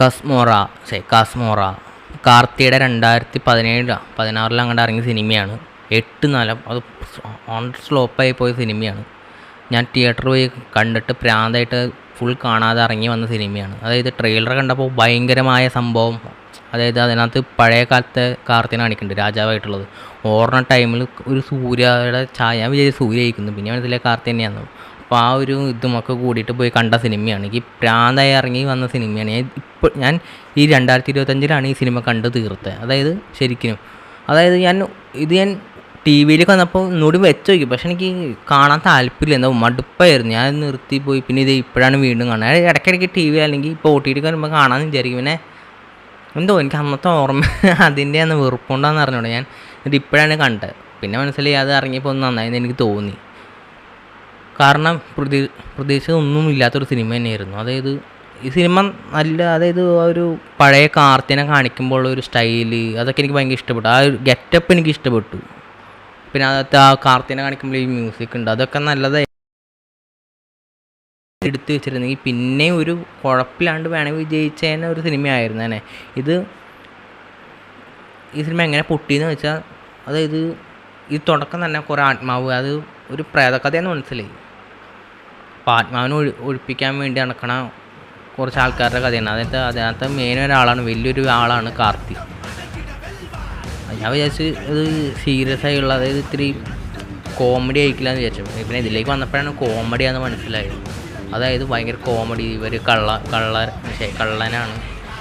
കസ്മോറ say കാസ്മോറ. കാർത്തിയുടെ രണ്ടായിരത്തി പതിനേഴ് പതിനാറിൽ അങ്ങോട്ട് ഇറങ്ങിയ സിനിമയാണ്. എട്ട് നിലം അത് ഓൺ സ്ലോപ്പായി പോയ സിനിമയാണ്. ഞാൻ തിയേറ്ററിൽ പോയി കണ്ടിട്ട് പ്രാന്തായിട്ട് ഫുൾ കാണാതെ ഇറങ്ങി വന്ന സിനിമയാണ്. അതായത് ട്രെയിലർ കണ്ടപ്പോൾ ഭയങ്കരമായ സംഭവം. അതായത് അതിനകത്ത് പഴയ കാലത്തെ കാർത്തിനെ കാണിക്കുന്നുണ്ട് രാജാവായിട്ടുള്ളത്. ഓർണ ടൈമിൽ ഒരു സൂര്യയുടെ ഛായ വിചാരിച്ചു സൂര്യ ആയിരിക്കുന്നു. പിന്നെ മനസ്സിലായി കാർത്തി തന്നെയാണ് അപ്പോൾ ആ ഒരു ഇതുമൊക്കെ കൂടിയിട്ട് പോയി കണ്ട സിനിമയാണ്. എനിക്ക് പ്രാന്തായി ഇറങ്ങി വന്ന സിനിമയാണ്. ഞാൻ ഇപ്പോൾ ഞാൻ ഈ രണ്ടായിരത്തി ഇരുപത്തഞ്ചിലാണ് ഈ സിനിമ കണ്ടു തീർത്തത് അതായത് ശരിക്കും അതായത് ഞാൻ ഇത് ഞാൻ ടി വിയിലേക്ക് വന്നപ്പോൾ ഒന്നുകൂടി വെച്ച് നോക്കി പക്ഷെ എനിക്ക് കാണാൻ താല്പര്യമില്ല. എന്താ മടുപ്പായിരുന്നു. ഞാൻ നിർത്തി പോയി. പിന്നെ ഇത് ഇപ്പോഴാണ് വീണ്ടും കാണുന്നത്. ഇടയ്ക്കിടയ്ക്ക് ടി വി അല്ലെങ്കിൽ ഇപ്പോൾ ഒ ടി ടി വരുമ്പോൾ കാണാമെന്ന് വിചാരിക്കും. പിന്നെ എന്തോ എനിക്ക് അന്നത്തെ ഓർമ്മ അതിന്റെ അന്ന് വെറുപ്പുണ്ടാന്ന് അറിഞ്ഞൂടെ ഞാൻ. ഇത് ഇപ്പോഴാണ് കണ്ടത്. പിന്നെ മനസ്സിലായി അത് ഇറങ്ങിയപ്പോൾ ഒന്ന് നന്നായെന്ന് എനിക്ക് തോന്നി. കാരണം പ്രതീ പ്രതീക്ഷിച്ചതൊന്നും ഇല്ലാത്തൊരു സിനിമ തന്നെയായിരുന്നു. അതായത് ഈ സിനിമ നല്ല അതായത് ആ ഒരു പഴയ കാർത്തിനെ കാണിക്കുമ്പോൾ ഒരു സ്റ്റൈൽ അതൊക്കെ എനിക്ക് ഭയങ്കര ഇഷ്ടപ്പെട്ടു. ആ ഒരു ഗെറ്റപ്പ് എനിക്ക് ഇഷ്ടപ്പെട്ടു. പിന്നെ അതകത്ത് ആ കാർത്തിനെ കാണിക്കുമ്പോൾ ഈ മ്യൂസിക് ഉണ്ട്. അതൊക്കെ നല്ലതായി എടുത്തു വെച്ചിരുന്നെങ്കിൽ പിന്നെ ഒരു കുഴപ്പമില്ലാണ്ട് വേണമെങ്കിൽ വിജയിച്ചതിന് ഒരു സിനിമയായിരുന്നു തന്നെ. ഇത് ഈ സിനിമ എങ്ങനെ പൊട്ടിയെന്ന് വെച്ചാൽ അതായത് ഈ തുടക്കം തന്നെ കുറേ ആത്മാവ് അത് ഒരു പ്രേതകഥയെന്ന് മനസ്സിലായി. അപ്പോൾ ആത്മാവിനെ ഒഴി ഒഴിപ്പിക്കാൻ വേണ്ടി നടക്കണ കുറച്ച് ആൾക്കാരുടെ കഥയാണ്. അതായത് അതിനകത്ത് മെയിൻ ഒരാളാണ് വലിയൊരു ആളാണ് കാർത്തി. ഞാൻ വിചാരിച്ച് ഇത് സീരിയസ് ആയുള്ള അതായത് ഇത്തിരി കോമഡി ആയിരിക്കില്ല എന്ന് വിചാരിച്ചു. പിന്നെ ഇതിലേക്ക് വന്നപ്പോഴാണ് കോമഡിയാന്ന് മനസ്സിലായത്. അതായത് ഭയങ്കര കോമഡി ഇവർ കള്ള കള്ള പക്ഷേ കള്ളനാണ്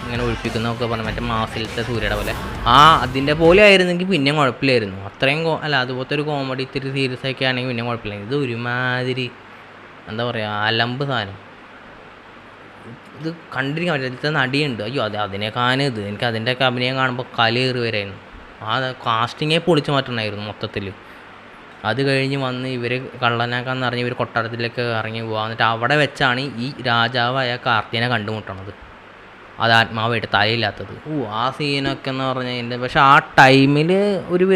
ഇങ്ങനെ ഒഴിപ്പിക്കുന്നതൊക്കെ പറഞ്ഞു മറ്റേ മാസിലത്തെ സൂര്യയുടെ പോലെ. ആ അതിന്റെ പോലെ ആയിരുന്നെങ്കിൽ പിന്നെ കുഴപ്പമില്ലായിരുന്നു. അത്രയും അല്ല അതുപോലത്തെ ഒരു കോമഡി ഇത്തിരി സീരിയസ് ഒക്കെ ആണെങ്കിൽ പിന്നെ കുഴപ്പമില്ല. ഇത് ഒരുമാതിരി എന്താ പറയുക അലമ്പ് സാധനം. ഇത് കണ്ടിരിക്കാൻ പറ്റില്ല. ഇതിലത്തെ നടിയുണ്ട് അയ്യോ അത് അതിനേക്കാനും ഇത്. എനിക്ക് അതിന്റെയൊക്കെ അഭിനയം കാണുമ്പോൾ കലേറി വരായിരുന്നു. ആ കാസ്റ്റിങ്ങേ പൊളിച്ചു മാറ്റണമായിരുന്നു മൊത്തത്തിൽ അത് കഴിഞ്ഞ് വന്ന് ഇവർ കള്ളനാക്കാന്ന് അറിഞ്ഞ് ഇവർ കൊട്ടാരത്തിലേക്ക് ഇറങ്ങി പോകുക എന്നിട്ട് അവിടെ വെച്ചാണ് ഈ രാജാവായ കാർത്തിനെ കണ്ടുമുട്ടണത്. അത് ആത്മാവായിട്ട് തലയില്ലാത്തത്. ഓ ആ സീനൊക്കെ എന്ന് പറഞ്ഞാൽ എന്റെ പക്ഷെ ആ ടൈമിൽ ഒരു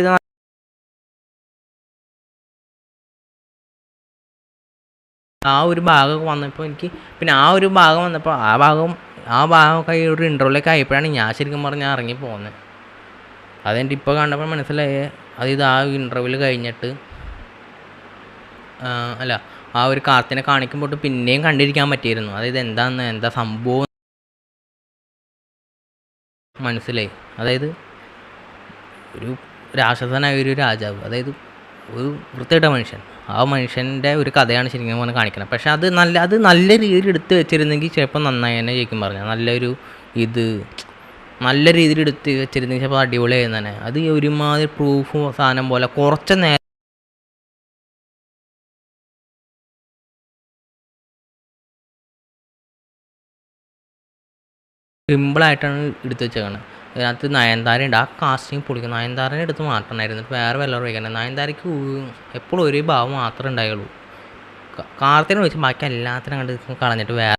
ആ ഒരു ഭാഗമൊക്കെ വന്നപ്പോൾ എനിക്ക് പിന്നെ ആ ഒരു ഭാഗം വന്നപ്പോൾ ആ ഭാഗം ആ ഭാഗമൊക്കെ ഈ ഒരു ഇന്റർവ്യൂലൊക്കെ ആയപ്പോഴാണ് ഞാൻ ശരിക്കും പറഞ്ഞാൽ ഇറങ്ങി പോകുന്നത് അതെന്റെ ഇപ്പോൾ കണ്ടപ്പോൾ മനസ്സിലായേ അത് ഇത് ആ ഇന്റർവ്യൂൽ കഴിഞ്ഞിട്ട് അല്ല ആ ഒരു കാർത്തിനെ കാണിക്കുമ്പോൾ പിന്നെയും കണ്ടിരിക്കാൻ പറ്റിയിരുന്നു. അതായത് എന്താന്ന് എന്താ സംഭവം മനസ്സിലായി. അതായത് ഒരു രാക്ഷസനായ ഒരു രാജാവ് അതായത് ഒരു വൃത്തിയിട്ട മനുഷ്യൻ. ആ മനുഷ്യന്റെ ഒരു കഥയാണ് ശരിക്കും പറഞ്ഞാൽ കാണിക്കുന്നത് പക്ഷേ അത് നല്ല അത് നല്ല രീതിയിൽ എടുത്ത് വെച്ചിരുന്നെങ്കിൽ ചിലപ്പോൾ നന്നായി തന്നെ ശരിക്കും പറഞ്ഞാൽ നല്ലൊരു ഇത് നല്ല രീതിയിൽ എടുത്ത് വെച്ചിരുന്നെങ്കിൽ ചിലപ്പോൾ അടിപൊളിയായിരുന്നു തന്നെ. അത് ഒരുമാതിരി പ്രൂഫും സാധനം പോലെ കുറച്ച് നേരം സിമ്പിളായിട്ടാണ് എടുത്ത് വെച്ചേക്കണത് അതിനകത്ത് നയൻതാര ഉണ്ട് ആ കാസ്റ്റിംഗ് പൊളിക്കും. നയൻതാരനെ എടുത്ത് മാറ്റണമായിരുന്നു വേറെ വല്ലവരും വയ്ക്കണം നയൻതാരയ്ക്ക് എപ്പോഴും ഒരേ ഭാവം മാത്രമേ ഉണ്ടായുള്ളൂ. കാർത്തിനെ വെച്ച് ബാക്കി എല്ലാത്തിനും കണ്ട് കളഞ്ഞിട്ട് വേറെ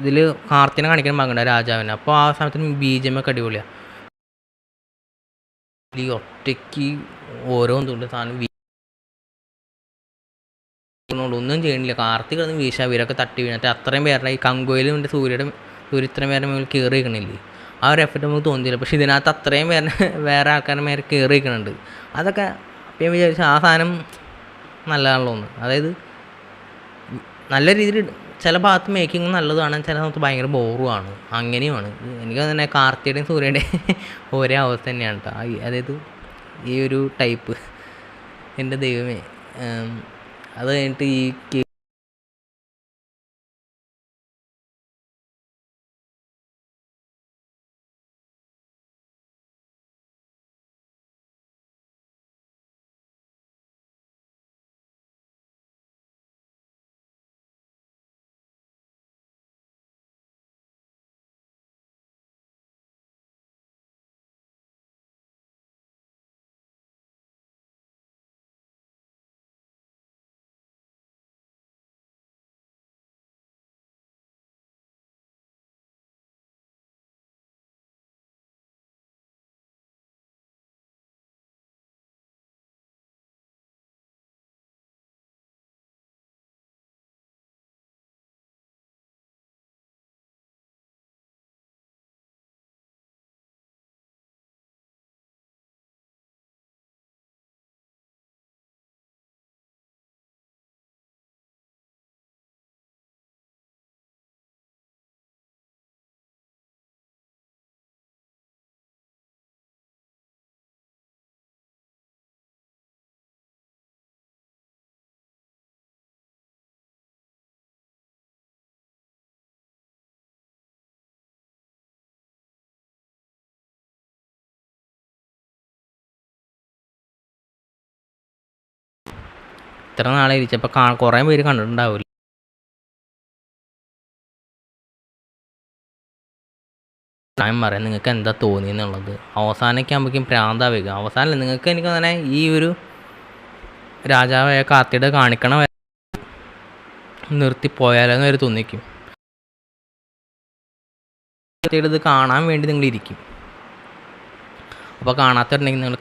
ഇതിൽ കാർത്തിനെ കാണിക്കാൻ മകണ്ട രാജാവിനെ. അപ്പോൾ ആ സമയത്ത് ബി ജി എം ഒക്കെ അടിപൊളിയാണ് ഈ ഒറ്റയ്ക്ക് ഓരോന്നും സാധനം ഒന്നും ചെയ്യണില്ല. കാർത്തിക് കിടന്ന് വീശ ഇവരൊക്കെ തട്ടി വീണിട്ട് അത്രയും പേരുടെ ഈ കങ്കോയിലും എന്റെ സൂര്യയുടെ സൂര്യ ഇത്രയും പേരുടെ മേൽ കയറി വയ്ക്കണില്ലേ ആ ഒരു എഫക്റ്റ് നമുക്ക് തോന്നിയില്ല. പക്ഷേ ഇതിനകത്ത് അത്രയും പേരെ വേറെ ആൾക്കാരുടെ മേലെ കയറി വയ്ക്കണുണ്ട് അതൊക്കെ അപ്പം ഞാൻ വിചാരിച്ചു ആ സാധനം നല്ലതാണല്ലോ ഒന്ന് അതായത് നല്ല രീതിയിൽ ചില ഭാഗത്ത് മേക്കിംഗ് നല്ലതാണ് ചില സമയത്ത് ഭയങ്കര ബോറുമാണ് അങ്ങനെയുമാണ്. എനിക്ക് തന്നെ കാർത്തിയുടെയും സൂര്യയുടെയും ഒരേ അവസ്ഥ തന്നെയാണ് കേട്ടോ അതായത് ഈ ഒരു ടൈപ്പ് എന്റെ ദൈവമേ അത് കഴിഞ്ഞിട്ട് ഈ ഇത്ര നാളെ ഇരിച്ചപ്പോൾ കാ കുറേ പേര് കണ്ടിട്ടുണ്ടാവില്ല ഞാൻ പറയാം നിങ്ങൾക്ക് എന്താ തോന്നിയെന്നുള്ളത് അവസാനമൊക്കെ ആകുമ്പോഴേക്കും പ്രാന്താവുക അവസാനം നിങ്ങൾക്ക് എനിക്ക് തന്നെ ഈ ഒരു രാജാവായ കാർത്തിയുടെ കാണിക്കണ നിർത്തി നിർത്തിപ്പോയാലെന്ന് വരെ തോന്നിക്കും. കാത്തിയുടെ ഇത് കാണാൻ വേണ്ടി നിങ്ങൾ ഇരിക്കും അപ്പോൾ കാണാത്തവരുണ്ടെങ്കിൽ നിങ്ങൾ